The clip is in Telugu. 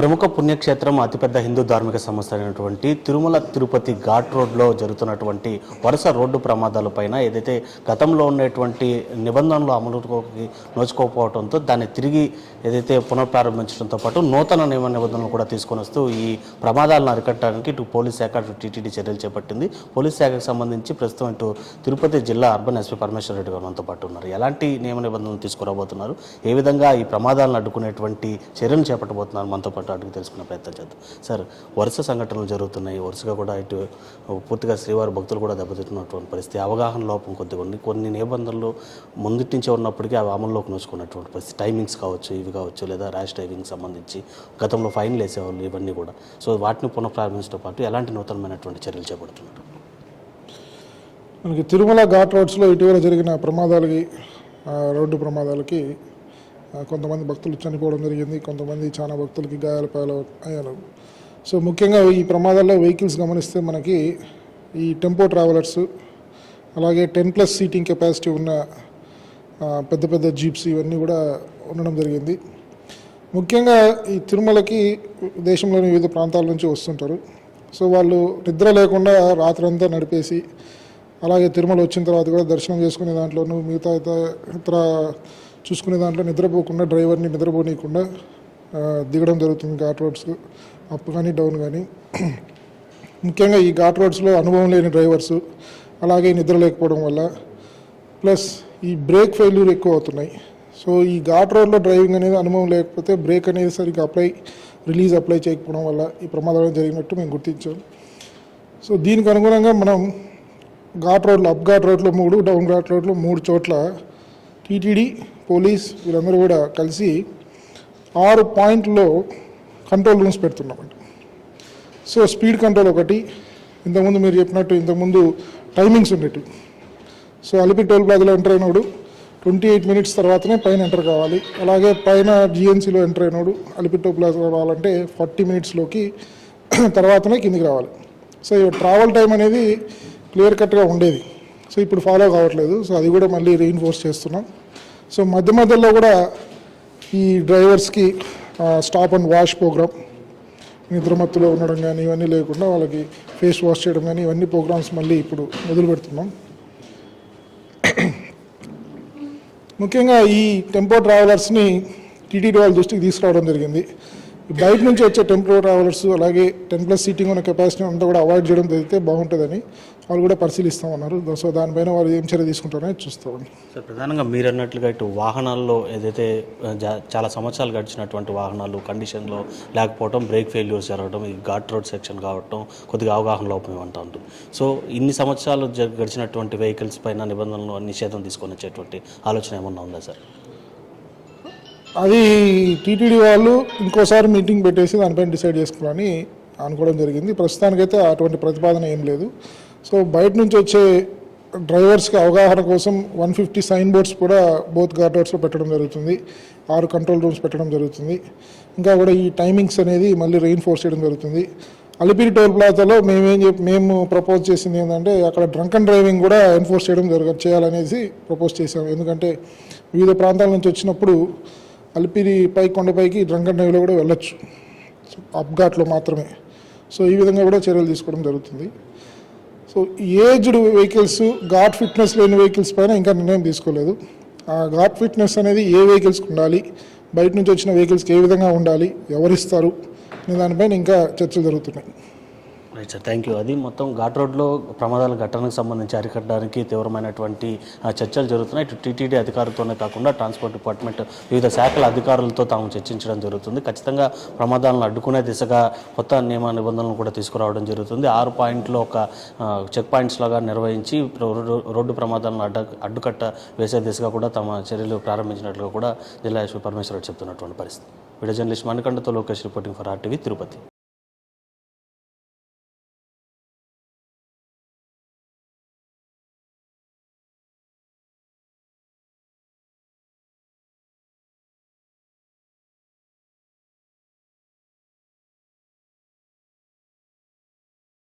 ప్రముఖ పుణ్యక్షేత్రం అతిపెద్ద హిందూ ధార్మిక సంస్థ అయినటువంటి తిరుమల తిరుపతి ఘాట్ రోడ్లో జరుగుతున్నటువంటి వరుస రోడ్డు ప్రమాదాలపైన ఏదైతే గతంలో ఉన్నటువంటి నిబంధనలు అమలుకి నోచుకోకపోవడంతో దాన్ని తిరిగి ఏదైతే పునఃప్రారంభించడంతో పాటు నూతన నియమ నిబంధనలు కూడా తీసుకొని వస్తూ ఈ ప్రమాదాలను అరికట్టడానికి ఇటు పోలీస్ శాఖ అటు టీటీడీ చర్యలు చేపట్టింది. పోలీస్ శాఖకు సంబంధించి ప్రస్తుతం ఇటు తిరుపతి జిల్లా అర్బన్ ఎస్పీ పరమేశ్వర రెడ్డి గారు మనతో పాటు ఉన్నారు. ఎలాంటి నియమ నిబంధనలు తీసుకురాబోతున్నారు? ఏ విధంగా ఈ ప్రమాదాలను అడ్డుకునేటువంటి చర్యలు చేపట్టబోతున్నారు? మనతో పాటు అడుగు తెలుసుకునే ప్రయత్నం చేద్దాం. సార్ వరుస సంఘటనలు జరుగుతున్నాయి. వరుసగా కూడా ఇటు పూర్తిగా శ్రీవారి భక్తులు కూడా దెబ్బతింటున్నటువంటి పరిస్థితి. అవగాహన లోపం కొద్దిగా ఉంది. కొన్ని నిబంధనలు ముందుటి నుంచే ఉన్నప్పటికీ అవి అమల్లోకి నోచుకున్నటువంటి పరిస్థితి. టైమింగ్స్ కావచ్చు ఇవి కావచ్చు లేదా ర్యాష్ డ్రైవింగ్ సంబంధించి గతంలో ఫైన్లు వేసేవాళ్ళు ఇవన్నీ కూడా. సో వాటిని పునఃప్రారంభించడంతో పాటు ఎలాంటి నూతనమైనటువంటి చర్యలు చేపడుతున్నారు? మనకి తిరుమల ఘాట్ రోడ్స్లో ఇటీవల జరిగిన ప్రమాదాలకి రోడ్డు ప్రమాదాలకి కొంతమంది భక్తులు చనిపోవడం జరిగింది కొంతమంది చాలా భక్తులకి గాయాల పాలు అయ్యారు. సో ముఖ్యంగా ఈ ప్రమాదాల్లో వెహికల్స్ గమనిస్తే మనకి ఈ టెంపో ట్రావెలర్స్ అలాగే టెన్ ప్లస్ సీటింగ్ కెపాసిటీ ఉన్న పెద్ద పెద్ద జీప్స్ ఇవన్నీ కూడా ఉండడం జరిగింది. ముఖ్యంగా ఈ తిరుమలకి దేశంలోని వివిధ ప్రాంతాల నుంచి వస్తుంటారు. సో వాళ్ళు నిద్ర లేకుండా రాత్రంతా నడిపేసి అలాగే తిరుమల వచ్చిన తర్వాత కూడా దర్శనం చేసుకునే దాంట్లోనూ మిగతా ఇతర చూసుకునే దాంట్లో నిద్రపోకుండా డ్రైవర్ని నిద్రపోనీయకుండా దిగడం జరుగుతుంది ఘాట్ రోడ్స్ అప్ కానీ డౌన్ కానీ ముఖ్యంగా ఈ ఘాట్ రోడ్స్లో అనుభవం లేని డ్రైవర్స్ అలాగే నిద్ర లేకపోవడం వల్ల. ప్లస్ ఈ బ్రేక్ ఫెయిల్యూర్ ఎక్కువ అవుతున్నాయి. సో ఈ ఘాట్ రోడ్లో డ్రైవింగ్ అనేది అనుభవం లేకపోతే బ్రేక్ అనేది సరిగ్గా అప్లై రిలీజ్ అప్లై చేయకపోవడం వల్ల ఈ ప్రమాదాలు జరిగినట్టు మేము గుర్తించాం. సో దీనికి అనుగుణంగా మనం ఘాట్ రోడ్లో అప్ ఘాట్ రోడ్లో మూడు డౌన్ ఘాట్ రోడ్లో మూడు చోట్ల టీటీడీ పోలీస్ వీళ్ళందరూ కూడా కలిసి ఆరు పాయింట్లో కంట్రోల్ రూమ్స్ పెడుతున్నామండి. సో స్పీడ్ కంట్రోల్ ఒకటి ఇంతకుముందు మీరు చెప్పినట్టు ఇంతకుముందు టైమింగ్స్ ఉండేవి సో అలిపి టోల్ ప్లాజాలో ఎంటర్ అయినప్పుడు ట్వంటీ ఎయిట్ మినిట్స్ తర్వాతనే పైన ఎంటర్ కావాలి. అలాగే పైన జిఎన్సీలో ఎంటర్ అయినప్పుడు అలిపి టోల్ ప్లాజా రావాలంటే ఫార్టీ మినిట్స్లోకి తర్వాతనే కిందికి రావాలి. సో ఈ ట్రావెల్ టైం అనేది క్లియర్ కట్గా ఉండేది. సో ఇప్పుడు ఫాలో కావట్లేదు. సో అది కూడా మళ్ళీ రీఇన్ఫోర్స్ చేస్తున్నాం. సో మధ్య మధ్యలో కూడా ఈ డ్రైవర్స్కి స్టాప్ అండ్ వాష్ ప్రోగ్రామ్ నిద్రమత్తులో ఉండడం కానీ ఇవన్నీ లేకుండా వాళ్ళకి ఫేస్ వాష్ చేయడం కానీ ఇవన్నీ ప్రోగ్రామ్స్ మళ్ళీ ఇప్పుడు మొదలు పెడుతున్నాం. ముఖ్యంగా ఈ టెంపో ట్రావెలర్స్ని టీటీడీ వాళ్ళ దృష్టికి తీసుకురావడం జరిగింది. బయట నుంచి వచ్చే టెంపరీ ట్రావెలర్స్ అలాగే టెన్ ప్లస్ సీటింగ్ ఉన్న కెపాసిటీ అంతా కూడా అవాయిడ్ చేయడం జరిగితే బాగుంటుందని వాళ్ళు కూడా పరిశీలిస్తామన్నారు సో దానిపైన వాళ్ళు ఏం చర్య తీసుకుంటారని చూస్తామండి సార్ ప్రధానంగా మీరు అన్నట్లుగా ఇటు వాహనాల్లో ఏదైతే చాలా సంవత్సరాలు గడిచినటువంటి వాహనాలు కండిషన్లో లేకపోవడం బ్రేక్ ఫెయిల్యూర్స్ జరగడం ఈ ఘాట్ రోడ్ సెక్షన్ కావటం కొద్దిగా అవగాహన లోపం ఇవ్వంటా ఉంటుంది సో ఇన్ని సంవత్సరాలు జ- గడిచినటువంటి వెహికల్స్ పైన నిబంధనలు నిషేధం తీసుకొని వచ్చేటువంటి ఆలోచన ఏమన్నా ఉందా సార్? అది టీటీడీ వాళ్ళు ఇంకోసారి మీటింగ్ పెట్టేసి దానిపైన డిసైడ్ చేసుకోవాలని అనుకోవడం జరిగింది. ప్రస్తుతానికైతే అటువంటి ప్రతిపాదన ఏం లేదు. సో బయట నుంచి వచ్చే డ్రైవర్స్కి అవగాహన కోసం వన్ ఫిఫ్టీ సైన్ బోర్డ్స్ కూడా బోత్ గార్డర్స్లో పెట్టడం జరుగుతుంది. ఆరు కంట్రోల్ రూమ్స్ పెట్టడం జరుగుతుంది. ఇంకా కూడా ఈ టైమింగ్స్ అనేది మళ్ళీ రెయిన్ఫోర్స్ చేయడం జరుగుతుంది. అలిపిరి టోల్ ప్లాజాలో మేమేం చెప్పి మేము ప్రపోజ్ చేసింది ఏంటంటే అక్కడ డ్రంక్ అండ్ డ్రైవింగ్ కూడా ఎన్ఫోర్స్ చేయడం జరగ చేయాలనేసి ప్రపోజ్ చేసాం ఎందుకంటే వివిధ ప్రాంతాల నుంచి వచ్చినప్పుడు అలిపిరి పై కొండపైకి డ్రంక్ డ్రైవ్లో కూడా వెళ్ళొచ్చు. అప్ఘాట్లో మాత్రమే. సో ఈ విధంగా కూడా చర్యలు తీసుకోవడం జరుగుతుంది. So aged vehicles ghat fitness లేని వెహికల్స్ పైన ఇంకా నిర్ణయం తీసుకోలేదు. ఆ ఘాట్ ఫిట్నెస్ అనేది ఏ వెహికల్స్కి ఉండాలి బయట నుంచి వచ్చిన వెహికల్స్కి ఏ విధంగా ఉండాలి ఎవరిస్తారు అనే దానిపైన ఇంకా చర్చలు జరుగుతున్నాయి. రైట్ సార్ థ్యాంక్ యూ అది మొత్తం ఘాట్ రోడ్లో ప్రమాదాల ఘటనకు సంబంధించి అరికట్టడానికి తీవ్రమైనటువంటి చర్చలు జరుగుతున్నాయి. ఇటు టీటీడీ అధికారులతోనే కాకుండా ట్రాన్స్పోర్ట్ డిపార్ట్మెంట్ వివిధ శాఖల అధికారులతో తాము చర్చించడం జరుగుతుంది. ఖచ్చితంగా ప్రమాదాలను అడ్డుకునే దిశగా కొత్త నియమ నిబంధనలు కూడా తీసుకురావడం జరుగుతుంది. ఆరు పాయింట్లో ఒక చెక్ పాయింట్స్ లాగా నిర్వహించి రోడ్డు రోడ్డు ప్రమాదాలను అడ్డ అడ్డుకట్ట వేసే దిశగా కూడా తమ చర్యలు ప్రారంభించినట్లుగా కూడా జిల్లా ఎస్పీ పరమేశ్వరరావు చెప్తున్నటువంటి పరిస్థితి. వీడియో జర్నలిస్ట్ మణికంఠతో Lokesh reporting for RTV Tirupati.